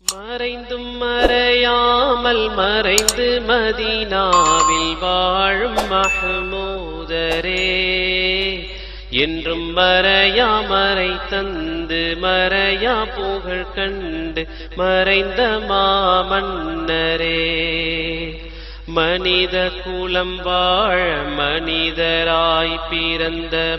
மறைந்தும் மறையாமல் மறைந்து மதீனாவில் வாழும் மஹமூதரே. என்றும் மறையா மறை தந்து மறையா புகழ் கண்டு மறைந்த மாமன்னரே. மனித குலம் வாழ மனிதராய் பிறந்த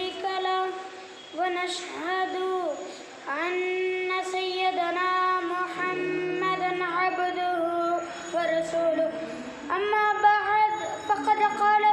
ونشهد أن سيدنا محمدا عبده ورسوله. أما بعد فقد قال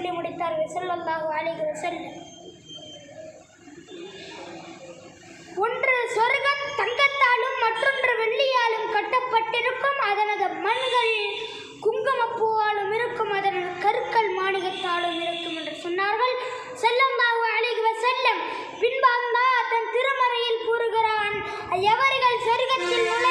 சொல்லி முடித்தார்கள். ஸல்லல்லாஹு அலைஹி செல்ல ஒன்று சொர்க்கம் தங்கத்தாலும் மற்றொன்று வெள்ளியாலும் கட்டப்பட்டிருக்கும். அதனது மண்கள் குங்குமப்பூவாலும் இருக்கும். அதனது கற்கள் மாணிகத்தாலும் இருக்கும் என்று சொன்னார்கள். ஸல்லல்லாஹு அழகுவ செல்லம் பின்பாந்தா தன் திருமறையில் கூறுகிறான் எவர்கள் சொர்க்கத்தில் நுழை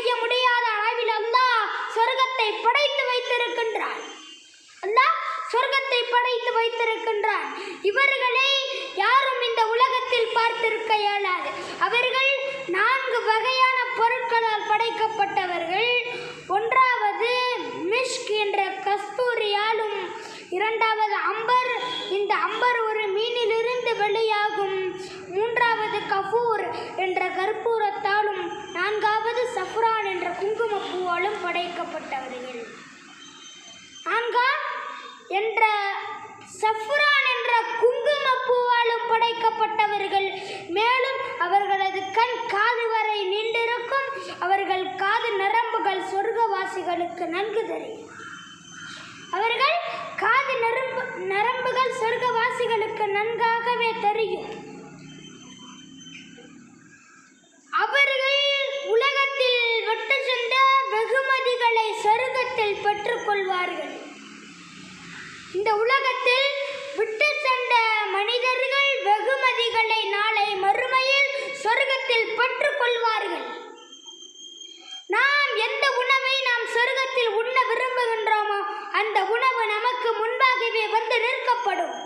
செய்ய முடியாத அளவில் அல்லாஹ் சொர்க்கத்தை படைத்து வைத்திருக்கின்றான். அல்லாஹ் சொர்க்கத்தை படைத்து வைத்திருக்கின்றான். இவர்களை யாரும் இந்த உலகத்தில் பார்த்திருக்க இயலாது. அவர்கள் நான்கு வகையான பொருட்களால் படைக்கப்பட்டவர்கள். ஒன்றாவது மிஷ்க் என்ற கஸ்தூரியாலும் இரண்டாவது அம்பர். இந்த அம்பர் ஒரு மீனிலிருந்து வெளியாகும். மூன்றாவது கபூர் என்ற கற்பூரத்தால் நான்காவது சஃப்ரான் என்ற குங்குமப்பூவாலும் படைக்கப்பட்டவர்கள். நான்கா என்ற சஃப்ரான் என்ற குங்குமப்பூவாலும் படைக்கப்பட்டவர்கள். மேலும் அவர்களது கண் காது வரை நீண்டிருக்கும் அவர்கள் காது நரம்புகள் சொர்க்கவாசிகளுக்கு நன்கு தெரியும். அவர்கள் காது நரம்பு நரம்புகள் சொர்க்கவாசிகளுக்கு நன்காகவே தெரியும். வந்து நிற்கப்படும்.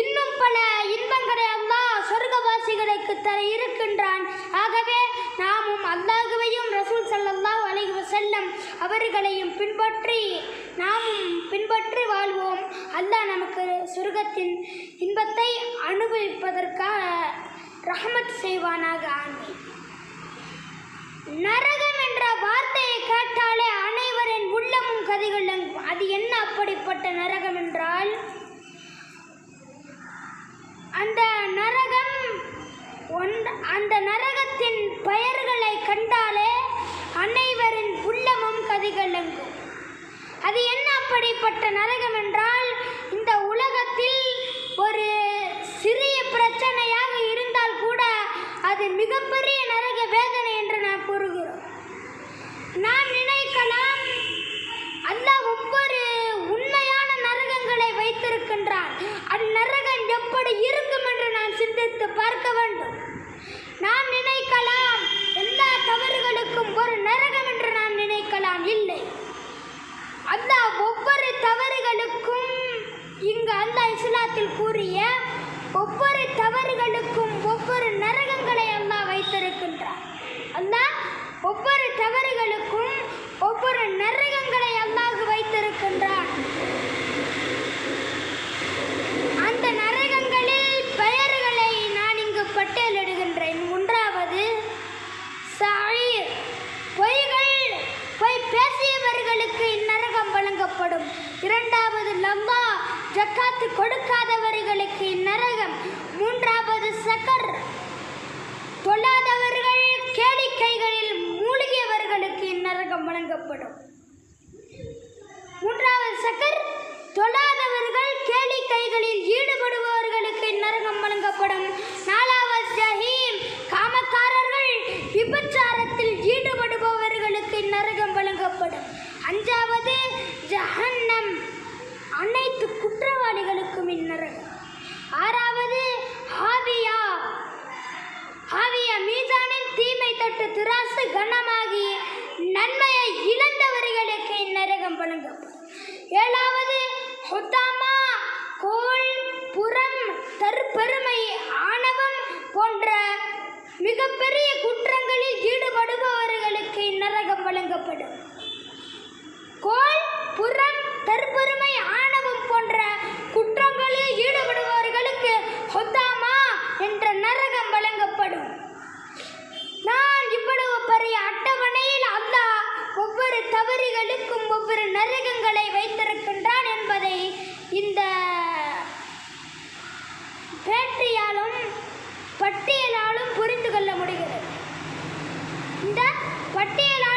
இன்னும் பல இன்பங்களை அல்லாஹ் சொர்க்கவாசிகளுக்கு தர இருக்கின்றான். ஆகவே நாமும் அல்லாஹுவையும் ரசூல் ஸல்லல்லாஹு அலைஹி செல்லம் அவர்களையும் பின்பற்றி நாமும் பின்பற்றி வாழ்வோம். அல்லாஹ் நமக்கு சொர்க்கத்தின் இன்பத்தை அனுபவிப்பதற்காக ரஹமத் செய்வானாக. ஆமீன். நரகம் என்ற வார்த்தையை கேட்டாலே அனைவரின் உள்ளமும் கதிகளும் அது என்ன அப்படிப்பட்ட நரகம் என்றால்? அந்த நரகம் ஒன்ற அந்த நரகத்தின் பெயர்களை கண்டாலே அனைவரின் உள்ளமும் கதிகலங்கும். அது என்ன அப்படிப்பட்ட நரகம் என்றால் இந்த உலகத்தில் ஒரு சிறிய பிரச்சனையாக இருந்தால் கூட அது மிகப்பெரிய நரக வேதனை என்று நான் கூறுகிறோம். நான் நினை கொடுக்கப்படும் மூன்றாவது சக்கர் தொழாதவர்கள் கேலி கைகளில் ஈடுபடுபவர்களுக்கு நரகம் வழங்கப்படும். நாலாவது ஜஹீம் காமக்காரர்கள் விபச்சாரத்தில் ஈடுபடுபவர்களுக்கு நரகம் வழங்கப்படும். அஞ்சாவது ஜஹன்னம் அனைத்து குற்றவாளிகளுக்கும் இந்நரகம் ஆறாவது ஹாவியா ஹாவியா மீதானின் தீமை தட்டு திராசு கனமாகிய ஏழாவது ஹுத்தாமா கோல் புறம் தற்பெருமை ஆணவம் போன்ற மிகப்பெரிய குற்றங்களில் ஈடுபடுபவர்களுக்கு இந்நரகம் வழங்கப்படும். கோல் புறம் தற்பெருமை ஆணவம் போன்ற குற்றங்களில் ஈடுபடுபவர்களுக்கு ஹொத்தாமா என்ற நரகம் வழங்கப்படும். நான் இவ்வளவு பெரிய அட்டவணையில் அல்லாஹ் ஒவ்வொரு தவறுகளுக்கும் ஒவ்வொரு நரக வைத்திருக்கின்றான் என்பதை இந்த பேட்டியாலும் பட்டியலாலும் புரிந்து கொள்ள முடிகிறது. இந்த பட்டியலால்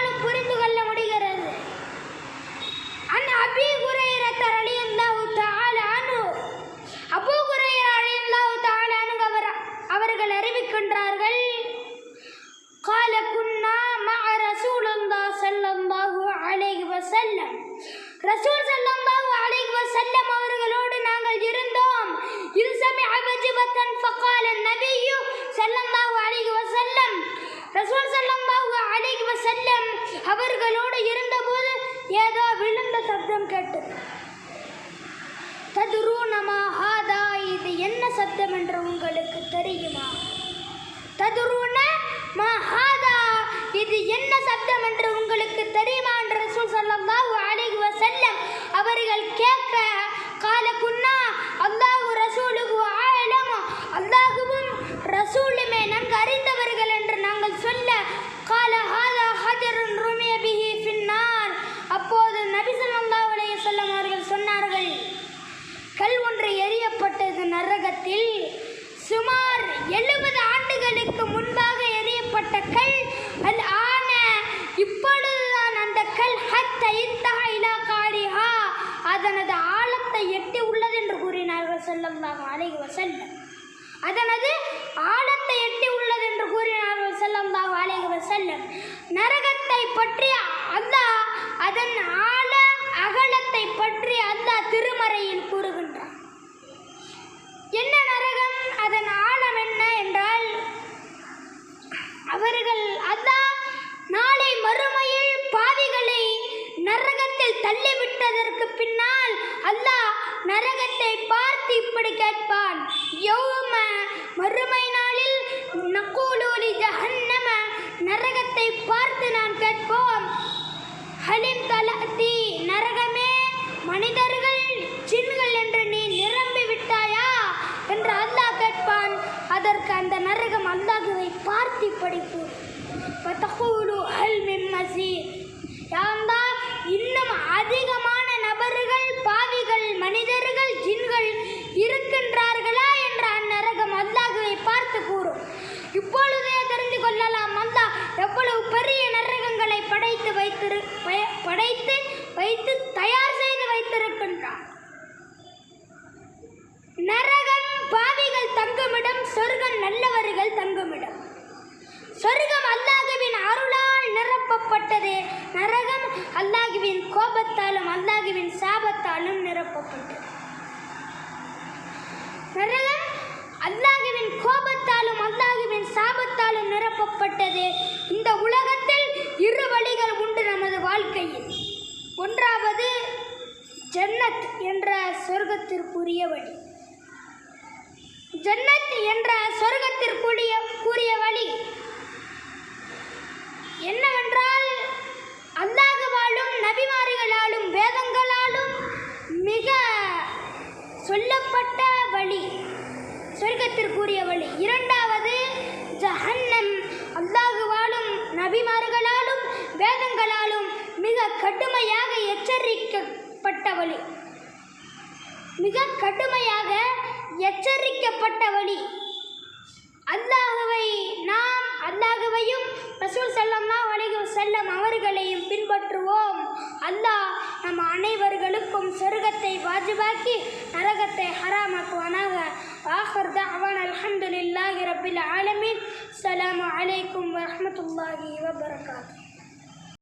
அவர்கள் கேட்க கால குன்னா அல்லாஹு ரசூலுக்கு ஆலம். அல்லாஹுவும் ரசூலுமே நன்கு அறிந்தவர்கள் என்று நாங்கள் சொல்ல கால ஹாலா ஹஜருன் ருமிய பிஹி ஃபின்னார். அப்போது நபி ஸல்லல்லாஹு அலைஹி வஸல்லம் அவர்கள் சொன்னார்கள் கல் ஒன்று எரியப்பட்டது நரகத்தில் சுமார் எழுபது ஆண்டுகளுக்கு முன்பாக எரியப்பட்ட கல் அல் ஆன இப்பொழுதுதான் அந்த கல் ஹத்த இன்தஹா இலா காரிஹா அதனது ஆழத்தை எட்டி உள்ளது என்று கூறினார்கள் ஸல்லல்லாஹு அலைஹி அதனது ஆழத்தை எட்டி உள்ளது என்று கூறினார்கள் ஸல்லல்லாஹு அலைஹி வசல்லம் நரகத்தை பற்றி அல்லாஹ் அதன் ஆழ அகலத்தை பற்றி அல்லாஹ் திருமறையில் கூறுகின்றார் என்ன நரகம் அதன் ஆழம் என்ன என்றால் அவர்கள் அல்லாஹ் நாளை மறுமையில் பாவிகளை நரகத்தில் தள்ளிவிட்டதற்கு பின்னால் அல்லாஹ் நரகத்தை பார்த்து இப்படி கேட்பான் யௌம மறுமை நாளில் நக்கூலூலி ஜஹன்னம நரகத்தை பார்த்து நாம் கேட்போம் ஹலிம் தலத்தி நரகமே மனிதர்கள் ஜின்கள் என்று நீ நிரம்பி விட்டாயா என்று அல்லாஹ் கேட்பான் அதற்கு அந்த ஆகுதை பார்த்து இப்படி கூறு "ஃபதகூலு மின் மஸீத்." யா இன்னும் அதிகமாக சொர்க்கம் நல்லவர்கள் தங்குமிடம். சொர்க்கம் அல்லாஹுவின் அருளால் நிரப்பப்பட்டது. நரகம் அல்லாஹுவின் கோபத்தாலும் அல்லாஹுவின் சாபத்தாலும் நிரப்பப்பட்டது. நரகம் அல்லாஹுவின் கோபத்தாலும் அல்லாஹுவின் சாபத்தாலும் நிரப்பப்பட்டது. இந்த உலகத்தில் இரு வழிகள் உண்டு நமது வாழ்க்கையில். ஒன்றாவது ஜன்னத் என்ற சொர்க்கத்திற்குரிய வழி. ஜன்னத் என்ற சொர்க்கத்திற்குரிய கூறிய வழி என்னவென்றால் அல்லாஹுவாலும் நபிமாரிகளாலும் வேதங்களாலும் மிக சொல்லப்பட்ட வழி சொர்க்கத்திற்குரிய வழி. இரண்டாவது ஜஹன்னம். அல்லாஹுவாலும் நபிமார்களாலும் வேதங்களாலும் மிக கடுமையாக எச்சரிக்கப்பட்ட வழி. மிக கடுமையாக எச்சரிக்கப்பட்ட வழி அல்லாஹுவை நாம் அல்லாகவையும் ரசூல் ஸல்லல்லாஹு அலைஹி செல்லம் அவர்களையும் பின்பற்றுவோம். அல்லாஹ் நம் அனைவர்களுக்கும் சொர்க்கத்தை வாஜிபாக்கி நரகத்தை ஹராமாக்குவானாக. ஆஹர் அவன் அல்ஹம்துலில்லாஹி ரபில் ஆலமின். அலாம் அலைக்கும் வரமத்துல்லாஹி வபரகாத்து